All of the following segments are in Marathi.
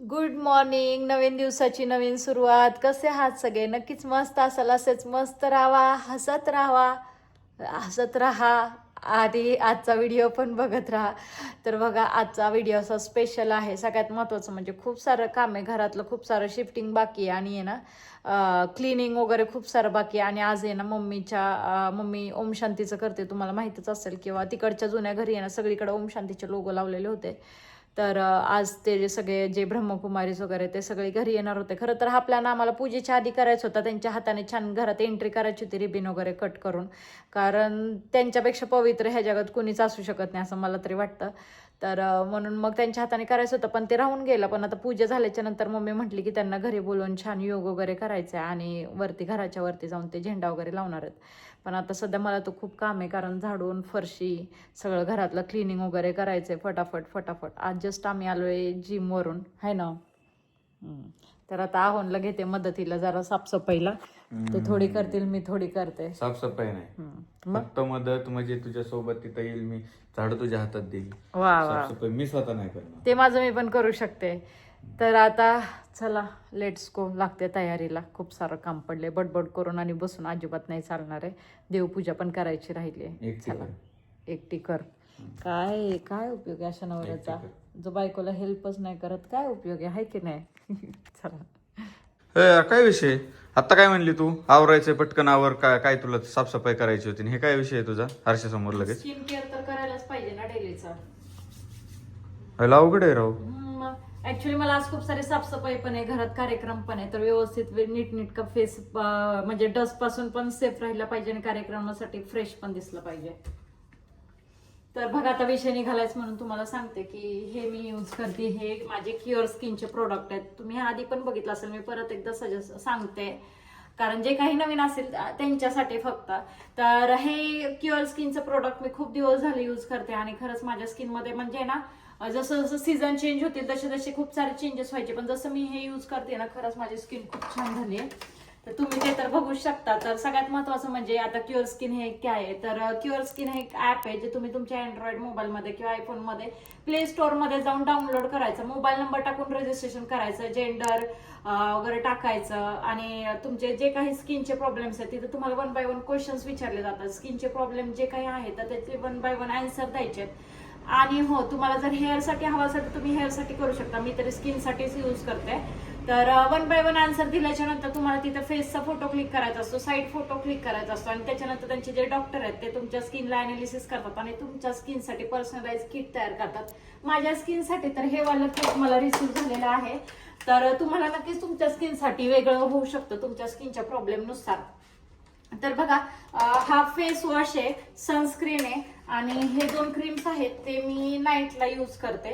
गुड मॉर्निंग नवीन दिवसाची नवीन सुरुवात. कसे आहात सगळे? नक्कीच मस्त असाल असेच. मस्त राहावा हसत राहावा हसत राहा. आधी आजचा व्हिडिओ पण बघत राहा. तर बघा आजचा व्हिडिओ असा स्पेशल आहे. सगळ्यात महत्त्वाचं म्हणजे खूप सारं काम आहे. घरातलं खूप सारं शिफ्टिंग बाकी आहे. आणि आहे ना क्लिनिंग वगैरे खूप सारं बाकी आहे. आणि आज आहे ना मम्मीच्या मम्मी ओम शांतीचं करते. तुम्हाला माहितीच असेल. किंवा तिकडच्या जुन्या घरी आहे ना सगळीकडे ओम शांतीचे लोगो लावलेले होते. तर आज ते जे सगळे जे ब्रह्मकुमारीज वगैरे ते सगळे घरी येणार होते. खरं तर हा प्लॅन आम्हाला पूजेच्या आधी करायचा होता. त्यांच्या हाताने छान घरात एंट्री करायची होती रिबिन वगैरे कट करून. कारण त्यांच्यापेक्षा पवित्र ह्या जगात कुणीच असू शकत नाही असं मला तरी वाटतं. तर म्हणून मग त्यांच्या हाताने करायचं होतं पण ते राहून गेलं. पण आता पूजा झाल्याच्यानंतर मम्मी म्हटली की त्यांना घरी बोलवून छान योग वगैरे करायचं आहे आणि वरती घराच्या वरती जाऊन ते झेंडा वगैरे लावणार आहेत. पण आता सध्या मला तो खूप काम आहे कारण झाडून फरशी सगळं घरातलं क्लिनिंग वगैरे करायचं आहे फटाफट फटाफट. आज जस्ट आम्ही आलो आहे जिमवरून आहे ना? तर आता आहोनला घेते मदतीला जरा साफसफाईला. ते थोडी करतील मी थोडी करते. साफसफाई नाही. मग? फक्त मदत म्हणजे तुझ्या सोबत तिथं येईल मी झाडू तुझ्या हातात देईल. वा वा. साफसफाई मी स्वतः नाही करणार. ते माझं मी पण करू शकते. तर आता चला लेट्स गो लागते तयारीला. खूप सारं काम पडले बडबड करून आणि बसून अजिबात नाही चालणार आहे. देवपूजा पण करायची राहिली आहे एकटी चला. कर. एकटी कर. काय काय उपयोग आहे अशा नवऱ्याचा? जो बायकोला हेल्पच नाही करत काय उपयोग आहे? हाय की नाही? चला. काय विषय? आता काय म्हणली तू? आवरायचे पटकन आवर काय काय तुला साफसफाई करायची होती हे काय विषय आहे तुझा? हर्षासमोर लगेच. स्किन केअर तर करायलाच पाहिजे ना डेलीचा. अवघड आहे राव. ऍक्च्युली मला आज खूप सारी साफसफाई पण आहे घरात कार्यक्रम पण आहे तर व्यवस्थित वे- नीटनीटका फेस म्हणजे डस्टपासून पण सेफ राहिला पाहिजे आणि कार्यक्रमासाठी फ्रेश पण दिसलं पाहिजे. तर बघा आता विषय निघालायच म्हणून तुम्हाला सांगते की हे मी यूज करते. हे माझे क्युअर स्किनचे प्रोडक्ट आहेत. तुम्ही आधी पण बघितलं असेल मी परत एकदा सजेस्ट सांगते. कारण जे काही नवीन असेल त्यांच्यासाठी फक्त. तर हे क्युअर स्किनचं प्रोडक्ट मी खूप दिवस झाले यूज करते आणि खरंच माझ्या स्किनमध्ये म्हणजे ना जसं जसं सीझन चेंज होतील तसे तसे खूप सारे चेंजेस व्हायचे. पण जसं मी हे यूज करते ना खरंच माझी स्किन खूप छान झाली आहे. तर तुम्ही ते तर बघू शकता. तर सगळ्यात महत्वाचं म्हणजे आता क्युअर स्किन हे काय आहे. तर क्युअर स्किन हे एक ऍप आहे जे तुम्ही तुमच्या अँड्रॉइड मोबाईलमध्ये किंवा आयफोनमध्ये प्ले स्टोअरमध्ये जाऊन डाउनलोड करायचं. मोबाईल नंबर टाकून रजिस्ट्रेशन करायचं जेंडर वगैरे टाकायचं आणि तुमचे जे काही स्किनचे प्रॉब्लेम्स आहेत तिथे तुम्हाला वन बाय वन क्वेश्चन्स विचारले जातात. स्किनचे प्रॉब्लेम जे काही आहेत तर त्याचे वन बाय वन आन्सर द्यायचे आहेत. आणि हो तुम्हाला जर हेअरसाठी हवा असेल तर तुम्ही हेअरसाठी करू शकता. मी तरी स्किनसाठीच यूज करते. तर वन बाय वन आन्सर दिल्याच्या नंतर तुम्हाला तिथे फेसचा फोटो क्लिक करायचा असतो साईड फोटो क्लिक करायचा असतो आणि त्याच्यानंतर त्यांचे जे डॉक्टर आहेत ते तुमच्या स्किनला अनालिसिस करतात आणि तुमच्या स्किनसाठी पर्सनलाइज किट तयार करतात. माझ्या स्किनसाठी तर हे वालं किट मला रिसीव्ह झालेलं आहे. तर तुम्हाला नक्कीच तुमच्या स्किनसाठी वेगळं होऊ शकतं तुमच्या स्किनच्या प्रॉब्लेमनुसार तर बघा हा फेस वॉश आहे सनस्क्रीन आहे आणि हे दोन क्रीम्स आहेत ते मी नाईटला यूज करते.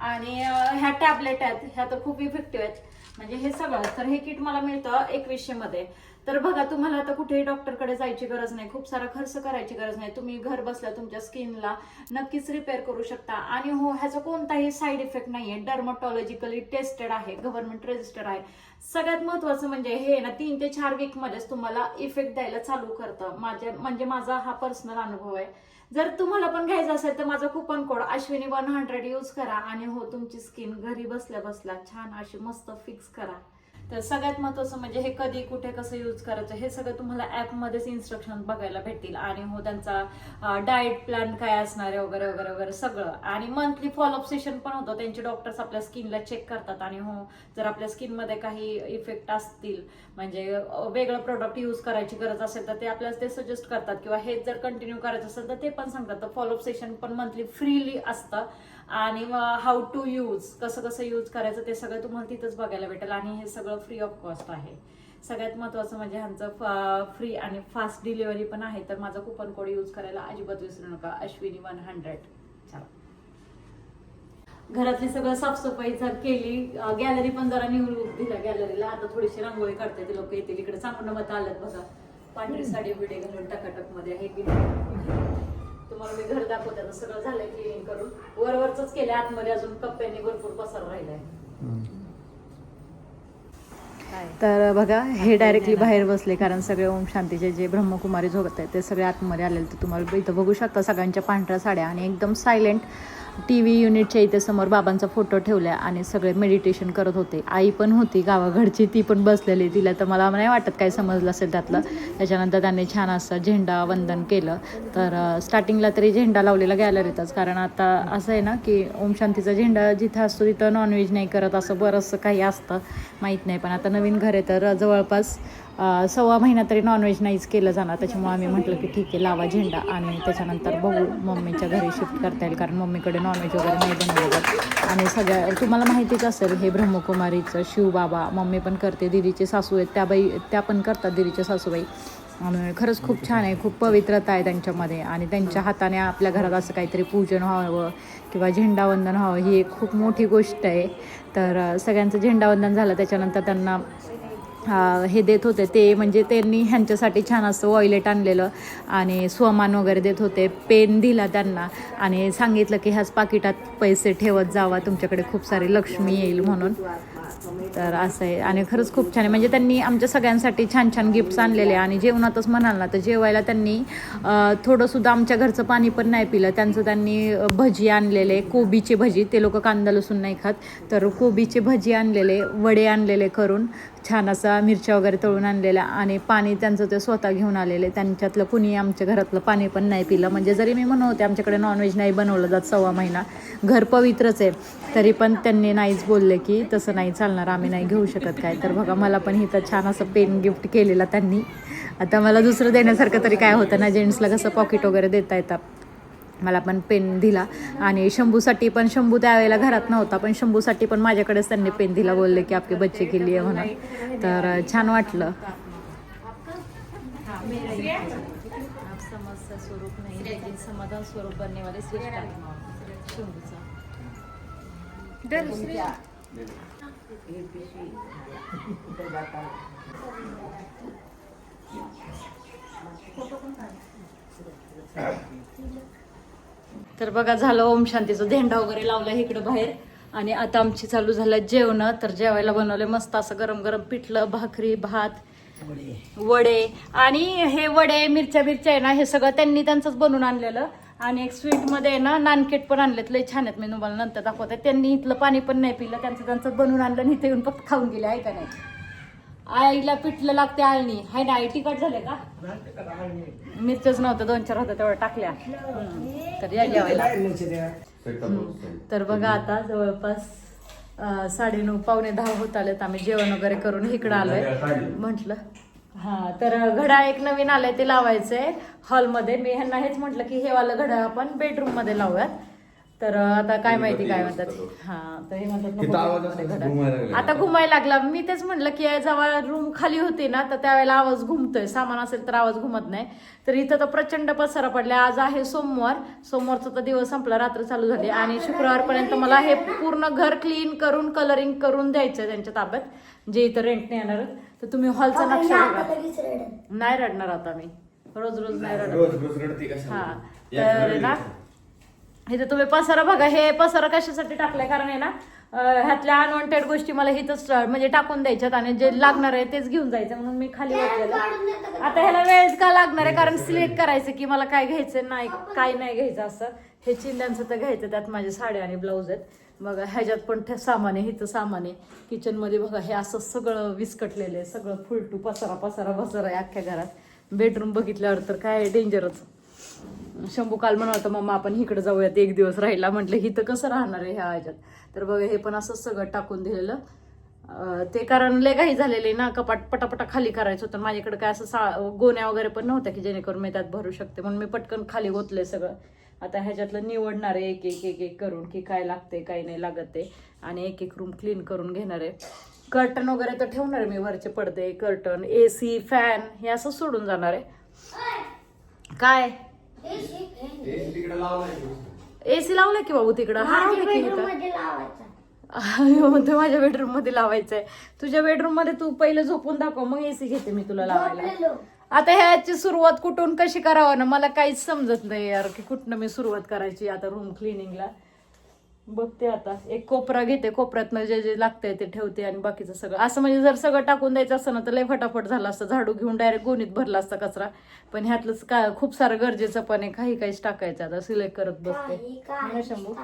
आणि ह्या टॅबलेट आहेत ह्या तर खूप इफेक्टिव्ह आहेत. म्हणजे हे सगळं तर हे किट मला मिळतं एकवीसशे मध्ये तर बघा तुम्हाला आता कुठेही डॉक्टरकडे जायची गरज नाही खूप सारा खर्च करायची गरज नाही. तुम्ही घर बसल्या तुमच्या स्किनला नक्कीच रिपेअर करू शकता. आणि हो ह्याचा कोणताही साईड इफेक्ट नाहीये. डर्मटॉलॉजिकली टेस्टेड आहे गव्हर्नमेंट रजिस्टर आहे. सगळ्यात महत्वाचं म्हणजे हे ना तीन ते चार वीकमध्येच तुम्हाला इफेक्ट द्यायला चालू करतं. माझ्या म्हणजे माझा हा पर्सनल अनुभव आहे. जर तुम्हाला पण घ्यायचं असेल तर माझा coupon code Ashwini one hundred use करा आणि हो तुमची स्किन घरी बसल्या बसल्या छान अशी मस्त फिक्स करा. तर सगळ्यात महत्वाचं म्हणजे हे कधी कुठे कसं यूज करायचं हे सगळं तुम्हाला ऍपमध्येच इन्स्ट्रक्शन बघायला भेटतील. आणि हो त्यांचा डाएट प्लॅन काय असणार आहे वगैरे वगैरे वगैरे सगळं. आणि मंथली फॉलोअप सेशन पण होतं. त्यांचे डॉक्टर्स आपल्या स्किनला चेक करतात. आणि हो जर आपल्या स्किनमध्ये काही इफेक्ट असतील म्हणजे वेगळं प्रोडक्ट यूज करायची गरज असेल तर ते आपल्याला ते सजेस्ट करतात. किंवा हे जर कंटिन्यू करायचं असेल तर ते पण सांगतात. तर फॉलोअप सेशन पण मंथली फ्रीली असतं. आणि हाऊ टू यूज कसं कसं यूज करायचं ते सगळं तुम्हाला तिथंच बघायला भेटेल. आणि हे सगळं फ्री ऑफ कॉस्ट आहे. सगळ्यात महत्वाचं म्हणजे ह्यांचं फ्री आणि फास्ट डिलिव्हरी पण आहे. तर माझा कुपन कोड यूज करायला अजिबात विसरू नका. अश्विनी वन हंड्रेड चला. घरातली सगळं साफसफाई जर केली गॅलरी पण जरा निवडून दिला गॅलरीला आता थोडीशी रांगोळी काढते ते लोक येतील. इकडे चांगलं मत आलं बघा. पांढरी साडी बिडी घालून टकाटकमध्ये हे तुम्हाला मी घर दाखवते सगळं झालंय क्लिनिंग करून. वरवरच केलं आतमध्ये अजून कप्प्यांनी भरपूर पसार राहिलाय. तर बघा हे डायरेक्टली बाहेर बसले कारण सगळे ओम शांतीचे जे ब्रह्मकुमारी झोगत आहेत ते सगळे आतमध्ये आलेले ते तुम्हाला इथं बघू शकता सगळ्यांच्या पांढऱ्या साड्या आणि एकदम सायलेंट टी व्ही युनिटच्या इथे समोर बाबांचा फोटो ठेवला आणि सगळे मेडिटेशन करत होते. आई पण होती गावाघडची ती पण बसलेली. तिला तर मला नाही वाटत काय समजलं असेल त्यातलं. त्याच्यानंतर त्यांनी छान असं झेंडा वंदन केलं. तर स्टार्टिंगला तरी झेंडा लावलेला गॅलरीतच कारण आता असं आहे ना की ओम शांतीचा झेंडा जिथं असतो तिथं नॉनव्हेज नाही करत. असं बरंचसं काही असतं. माहीत नाही. पण आता नवीन घर आहे तर जवळपास सव्वा महिना तरी नॉनव्हेज नाहीच केलं जाणार. त्याच्यामुळे आम्ही म्हटलं की ठीक आहे लावा झेंडा आणि त्याच्यानंतर बघू मम्मीच्या घरी शिफ्ट करता येईल कारण मम्मीकडे नॉनव्हेज वगैरे नाही बनवलं आणि सगळ्या तुम्हाला माहितीच असेल हे ब्रह्मकुमारीचं शिवबाबा मम्मी पण करते दिदीचे सासू आहेत त्या बाई त्या पण करतात दिदीच्या सासूबाई. खरंच खूप छान आहे खूप पवित्रता आहे त्यांच्यामध्ये. आणि त्यांच्या हाताने आपल्या घरात असं काहीतरी पूजन व्हावं किंवा झेंडावंदन व्हावं ही एक खूप मोठी गोष्ट आहे. तर सगळ्यांचं झेंडावंदन झालं त्याच्यानंतर त्यांना हे देत होते. ते म्हणजे त्यांनी ह्यांच्यासाठी छान असं वॉयलेट आणलेलं आणि स्वमान वगैरे देत होते. पेन दिला त्यांना आणि सांगितलं की ह्याच पाकिटात पैसे ठेवत जावा. तुमच्याकडे खूप सारी लक्ष्मी येईल म्हणून. तर असं आहे. आणि खरंच खूप छान आहे. म्हणजे त्यांनी आमच्या सगळ्यांसाठी छान छान गिफ्ट्स आणलेले आणि जेवणातच म्हणाल ना तर जेवायला त्यांनी थोडंसुद्धा आमच्या घरचं पाणी पण नाही पिलं. त्यांचं त्यांनी भजी आणलेले कोबीचे भजी. ते लोक कांदा लसूण नाही खात. तर कोबीचे भजी आणलेले वडे आणलेले करून. छान असा मिरच्या वगैरे तळून आणलेल्या आणि पाणी त्यांचं ते स्वतः घेऊन आलेले. त्यांच्यातलं कुणी आमच्या घरातलं पाणी पण नाही पिलं. म्हणजे जरी मी म्हणत होते आमच्याकडे नॉनव्हेज नाही बनवलं जात सव्वा महिना. घर पवित्रच आहे. तरी पण त्यांनी नाहीच बोलले की तसं नाही चालणार आम्ही नाही घेऊ शकत काय. तर बघा मला पण इथं छान असं पेन गिफ्ट केलेलं त्यांनी. आता मला दुसरं देण्यासारखं तरी काय होतं ना जेंट्सला कसं पॉकेट वगैरे देता येतात मला पण पेन दिला. आणि शंभूसाठी पण शंभू त्यावेळेला घरात नव्हता पण शंभूसाठी पण माझ्याकडेच त्यांनी पेन दिला बोलले की आपले बच्चे केली आहे म्हणून. तर छान वाटलं. स्वरूप नाही समाधान स्वरूप बनने वाले श्रेष्ठ तर बघा झालं ओम शांतीचं. झेंडा वगैरे लावला इकडं बाहेर. आणि आता आमची चालू झालं जेवण. तर जेवायला बनवले मस्त असं गरम गरम पिठलं भाकरी भात वडे. आणि हे वडे मिरच्या मिरच्या आहे ना हे सगळं त्यांनी त्यांचंच बनवून आणलेलं. आणि एक स्वीटमध्ये आहे ना नानकेट पण आणलेत. लय छान आहेत. मी तुम्हाला नंतर दाखवते. त्यांनी इथलं पाणी पण नाही पिलं. त्यांचं त्यांचं बनवून आणलं आणि इथे येऊन फक्त खाऊन गेले. आहे का नाही? आईला पिठलं लागते आळणी. हाय ना आई तिखट झाले का? मिरचच नव्हतं दोन चार होत्या तेवढ्या टाकल्या. हम्म. तर या जेवायला तर बघा आता जवळपास अं, साडेनऊ पावणे दहा होत आलेत. आम्ही जेवण वगैरे करून इकडं आलोय. म्हटलं हा तर घड्याळ एक नवीन आलंय ते लावायचंय हॉलमध्ये. मी ह्यांना हेच म्हटलं की हे वालं घड्याळ आपण बेडरूममध्ये लावूयात. तर आता काय माहिती काय म्हणतात? हा तर हे म्हणतात. आता घुमायला लागला. मी तेच म्हटलं की जेव्हा रूम खाली होती ना तर त्यावेळेला आवाज घुमतोय. सामान असेल तर आवाज घुमत नाही. तर इथं तर प्रचंड पसारा पडला. आज आहे सोमवार. सोमवारचा तर दिवस संपला रात्र चालू झाली. आणि शुक्रवारपर्यंत मला हे पूर्ण घर क्लीन करून कलरिंग करून द्यायचं त्यांच्या ताब्यात जे इथं रेंटने येणार आहेत. तर तुम्ही हॉलचा नक्षा नाही रडणार आता मी. रोज रोज नाही रडत. हा. तर ना इथे तुम्ही पसारा बघा हे पसारा कशासाठी टाकलाय? कारण आहे ना ह्यातल्या अनवॉन्टेड गोष्टी मला इथंच म्हणजे टाकून द्यायच्यात आणि जे लागणार आहे तेच घेऊन जायचं म्हणून मी खाली वाटलेलं आता ह्याला वेळ का लागणार आहे? कारण सिलेक्ट करायचं की मला काय घ्यायचं नाही काय नाही घ्यायचं असं. हे चिंध्यांचं तर घ्यायचं त्यात माझे साड्या आणि ब्लाऊज आहेत. बघा ह्याच्यात पण सामान आहे हिचं सामान आहे. किचनमध्ये बघा हे असं सगळं विस्कटलेलं आहे सगळं फुलटू पसारा पसारा पसारा आहे अख्ख्या घरात. बेडरूम बघितल्यावर तर काय डेंजरच शंभू काल म्हणत होता मम्मा आपण इकडे जाऊयात एक दिवस राहिला. म्हटलं इथं कसं राहणार आहे ह्या ह्याच्यात? तर बघा हे पण असं सगळं टाकून दिलेलं. ते कारण लय काही झालेले ना कपाट पटापटा खाली करायचं होतं. माझ्याकडे काय असं सा गोण्या वगैरे पण नव्हत्या की जेणेकरून मी त्यात भरू शकते. म्हणून मी पटकन खाली गोतले सगळं. आता ह्याच्यातलं निवडणार आहे एक एक एक एक करून की काय लागते काय नाही लागत ते आणि एक एक रूम क्लीन करून घेणार आहे. कर्टन वगैरे तर ठेवणार आहे मी वरचे पडदे कर्टन ए सी फॅन हे असं सोडून जाणार आहे. काय? एसी लावलाय की बाबू तिकडं? हा लावलाय की इथं? अयो, माझ्या बेडरूममध्ये लावायचंय. तुझ्या बेडरूममध्ये तू पहिलं झोपून दाखव मग एसी घेते मी तुला लावायला. आता ह्याची सुरुवात कुठून कशी करावं ना मला काहीच समजत नाही यार की कुठनं मी सुरुवात करायची आता रूम क्लिनिंगला बघते आता. एक कोपरा घेते कोपऱ्यातनं जे जे लागतंय ते ठेवते आणि बाकीचं सगळं. असं म्हणजे जर सगळं टाकून द्यायचं असतं ना तर लय फटाफट झालं असतं. झाडू घेऊन डायरेक्ट गोणीत भरला असता कचरा. पण ह्यातलंच काय खूप सारं गरजेचं पण आहे. काही काहीच टाकायचं आता. सिलेक्ट करत बसते. शंभू.